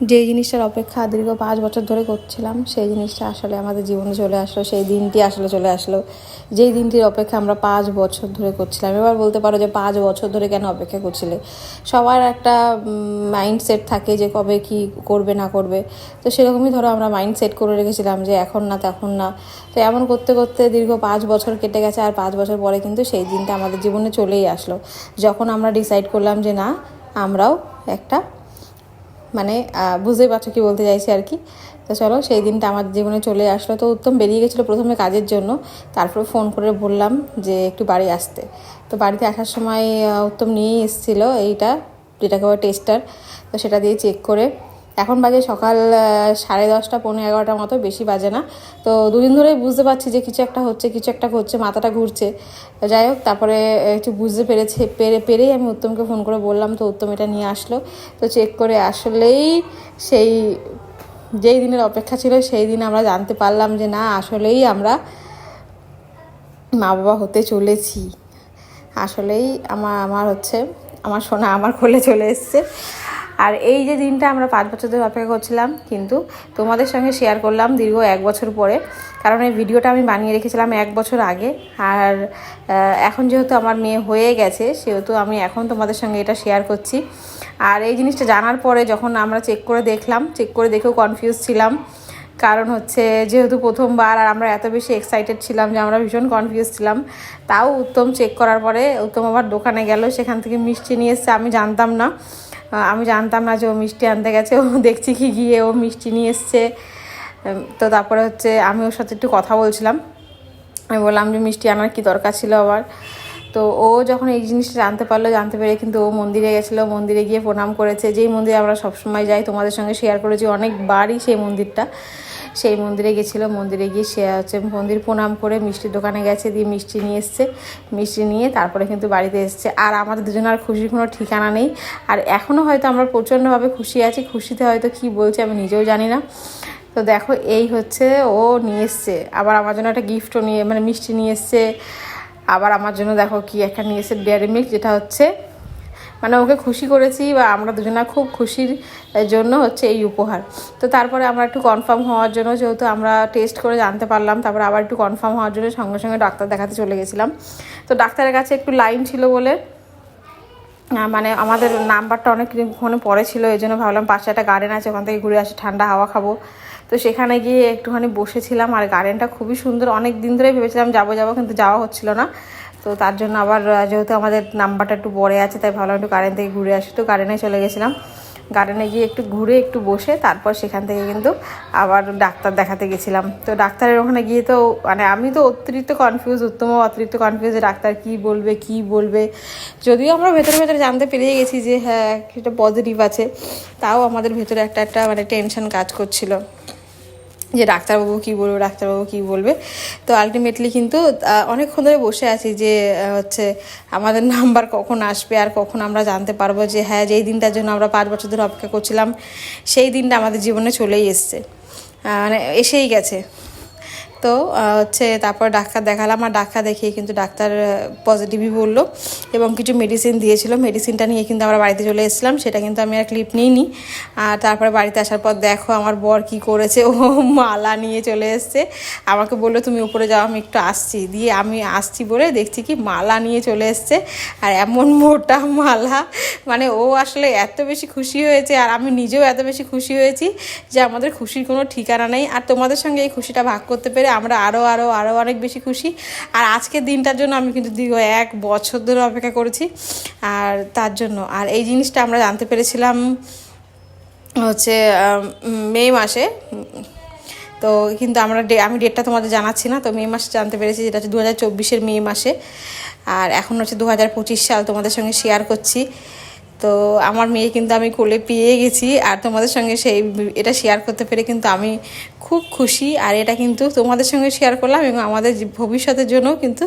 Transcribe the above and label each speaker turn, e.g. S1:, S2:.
S1: যে জিনিসটার অপেক্ষা দীর্ঘ পাঁচ বছর ধরে করছিলাম, সেই জিনিসটা আসলে আমাদের জীবনে চলে আসলো, সেই দিনটি আসলে চলে আসলো। যেই দিনটির অপেক্ষা আমরা পাঁচ বছর ধরে করছিলাম। এবার বলতে পারো যে পাঁচ বছর ধরে কেন অপেক্ষা করছিলে? সবার একটা মাইন্ডসেট থাকে যে কবে কি করবে, না করবে। তো সেরকমই ধরো আমরা মাইন্ডসেট করে রেখেছিলাম যে এখন না, তখন না। তো এমন করতে করতে দীর্ঘ পাঁচ বছর কেটে গেছে আর পাঁচ বছর পরে কিন্তু সেই দিনটা আমাদের জীবনে চলেই আসলো। যখন আমরা ডিসাইড করলাম যে না, আমরাও একটা মানে বুঝতেই পারছ কি বলতে চাইছি আর কি। তো চলো, সেই দিনটা আমার জীবনে চলে আসলো। তো উত্তম বেরিয়ে গেছিল প্রথমে কাজের জন্য। তারপরে ফোন করে বললাম যে, একটু বাড়ি আসতে। তো বাড়িতে আসার সময় উত্তম নিয়েই এসেছিল এইটা, যেটাকে বলে টেস্টার। তো সেটা দিয়ে চেক করে এখন বাজে সকাল সাড়ে দশটা পনেরো এগারোটার মতো, বেশি বাজে না। তো দুদিন ধরেই বুঝতে পারছি যে কিছু একটা হচ্ছে, কিছু একটা হচ্ছে মাথাটা ঘুরছে। যাই হোক, তারপরে একটু বুঝতে পেরেছে, পেরে, পেরেই আমি উত্তমকে ফোন করে বললাম, তো উত্তম এটা নিয়ে আসলো। তো চেক করে আসলেই সেই, যেই দিনের অপেক্ষা ছিল, সেই দিন আমরা জানতে পারলাম যে না, আসলেই আমরা মা বাবা হতে চলেছি। আসলেই আমার আমার হচ্ছে, আমার সোনা আমার কোলে চলে এসছে। আর এই যে দিনটা আমরা পাঁচ বছর ধরে অপেক্ষা করছিলাম, কিন্তু তোমাদের সঙ্গে শেয়ার করলাম দীর্ঘ এক বছর পরে। কারণ এই ভিডিওটা আমি বানিয়ে রেখেছিলাম এক বছর আগে। আর এখন যেহেতু আমার মেয়ে হয়ে গেছে, সেহেতু আমি এখন তোমাদের সঙ্গে এটা শেয়ার করছি। আর এই জিনিসটা জানার পরে যখন আমরা চেক করে দেখলাম চেক করে দেখেও কনফিউজ ছিলাম। কারণ হচ্ছে যেহেতু প্রথমবার আর আমরা এত বেশি এক্সাইটেড ছিলাম যে আমরা ভীষণ কনফিউজ ছিলাম, তাও উত্তম চেক করার পরে উত্তম আবার দোকানে গেল, সেখান থেকে মিষ্টি নিয়ে এসছে, আমি জানতাম না। আমি জানতাম না যে ও মিষ্টি আনতে গেছে, ও দেখছি কি গিয়ে ও মিষ্টি নিয়ে এসছে। তো তারপরে হচ্ছে আমি ওর সাথে একটু কথা বলছিলাম। আমি বললাম যে মিষ্টি আনার কি দরকার ছিল আবার? তো ও যখন এই জিনিসটা জানতে পারল, জানতে পেরে কিন্তু ও মন্দিরে গেছিল, মন্দিরে গিয়ে প্রণাম করেছে। যেই মন্দিরে আমরা সবসময় যাই, তোমাদের সঙ্গে শেয়ার করেছি অনেকবারই সেই মন্দিরটা। সেই মন্দিরে গেছিল, মন্দিরে গিয়ে সে হচ্ছে মন্দির প্রণাম করে মিষ্টির দোকানে গেছে, দিয়ে মিষ্টি নিয়ে এসছে। মিষ্টি নিয়ে তারপরে কিন্তু বাড়িতে এসছে। আর আমাদের দুজনের খুশির কোনো ঠিকানা নেই। আর এখনও হয়তো আমরা প্রচণ্ডভাবে খুশি আছি। খুশিতে হয়তো কি বলছে আমি নিজেও জানি না। তো দেখো, এই হচ্ছে ও নিয়ে এসছে। আবার আমার জন্য একটা গিফটও নিয়ে মানে মিষ্টি নিয়ে এসছে। আবার আমার জন্য দেখো কি একটা নিয়ে এসছে ডেয়ারি মিল্ক যেটা হচ্ছে মানে ওকে খুশি করেছি বা আমরা দুজনা খুব খুশির জন্য হচ্ছে এই উপহার। তো তারপরে আমরা একটু কনফার্ম হওয়ার জন্য, যেহেতু আমরা টেস্ট করে জানতে পারলাম, তারপরে আবার একটু কনফার্ম হওয়ার জন্য সঙ্গে সঙ্গে ডাক্তার দেখাতে চলে গেছিলাম। তো ডাক্তারের কাছে একটু লাইন ছিল বলে মানে আমাদের নাম্বারটা অনেকক্ষণ পরে ছিল এই জন্য ভাবলাম পাশে একটা গার্ডেন আছে, ওখান থেকে ঘুরে আসি, ঠান্ডা হাওয়া খাব। তো সেখানে গিয়ে একটুখানি বসেছিলাম আর গার্ডেনটা খুবই সুন্দর। অনেক দিন ধরেই ভেবেছিলাম যাব যাব, কিন্তু যাওয়া হচ্ছিল না। তো তার জন্য আবার যেহেতু আমাদের নাম্বারটা একটু পরে আছে, তাই ভাবলাম একটু গার্ডেন থেকে ঘুরে আসি। তো গার্ডেনে চলে গেছিলাম। গার্ডেনে গিয়ে একটু ঘুরে, একটু বসে, তারপর সেখান থেকে কিন্তু আবার ডাক্তার দেখাতে গেছিলাম। তো ডাক্তারের ওখানে গিয়ে তো মানে আমি তো অতিরিক্ত কনফিউজ উত্তম অতিরিক্ত কনফিউজ ডাক্তার কী বলবে, কি বলবে। যদিও আমরা ভেতরে ভেতরে জানতে পেরিয়ে গেছি যে হ্যাঁ একটা পজিটিভ আছে। তাও আমাদের ভেতরে একটা একটা মানে টেনশন কাজ করছিল। যে ডাক্তারবাবু কী বলবে, ডাক্তারবাবু কী বলবে। তো আলটিমেটলি কিন্তু অনেকক্ষণ ধরে বসে আছি যে হচ্ছে আমাদের নাম্বার কখন আসবে আর কখন আমরা জানতে পারব যে হ্যাঁ যেই দিনটার জন্য আমরা পাঁচ বছর ধরে অপেক্ষা করছিলাম, সেই দিনটা আমাদের জীবনে চলেই এসছে। মানে এসেই গেছে। তো হচ্ছে তারপর ডাক্তার দেখালাম, আর ডাক্তার দেখিয়ে কিন্তু ডাক্তার পজিটিভই বলল এবং কিছু মেডিসিন দিয়েছিল। মেডিসিনটা নিয়ে কিন্তু আমরা বাড়িতে চলে এসেছিলাম, সেটা কিন্তু আমি আর ক্লিপ নিইনি। আর তারপরে বাড়িতে আসার পর দেখো আমার বর কি করেছে, ও মালা নিয়ে চলে এসছে। আমাকে বলল, তুমি উপরে যাও, আমি একটু আসছি। দিয়ে আমি আসছি বলে দেখছি কি মালা নিয়ে চলে এসছে। আর এমন মোটা মালা মানে ও আসলে এত বেশি খুশি হয়েছে, আর আমি নিজেও এত বেশি খুশি হয়েছি যে আমাদের খুশির কোনো ঠিকানা নেই। আর তোমাদের সঙ্গে এই খুশিটা ভাগ করতে পেরে আমরা আরও আরও আরও অনেক বেশি খুশি। আর আজকের দিনটার জন্য আমি কিন্তু দীর্ঘ এক বছর ধরে অপেক্ষা করেছি। আর তার জন্য, আর এই জিনিসটা আমরা জানতে পেরেছিলাম হচ্ছে মে মাসে। তো কিন্তু আমরা ডে, আমি ডেটটা তোমাদের জানাচ্ছি না, তো মে মাসে জানতে পেরেছি যেটা হচ্ছে দু হাজার চব্বিশের মে মাসে। আর এখন হচ্ছে দু হাজার পঁচিশ সাল তোমাদের সঙ্গে শেয়ার করছি। তো আমার মেয়ে কিন্তু আমি কোলে পেয়ে গেছি আর তোমাদের সঙ্গে সেই এটা শেয়ার করতে পেরে কিন্তু আমি খুব খুশি। আর এটা কিন্তু তোমাদের সঙ্গে শেয়ার করলাম এবং আমাদের ভবিষ্যতের জন্যও কিন্তু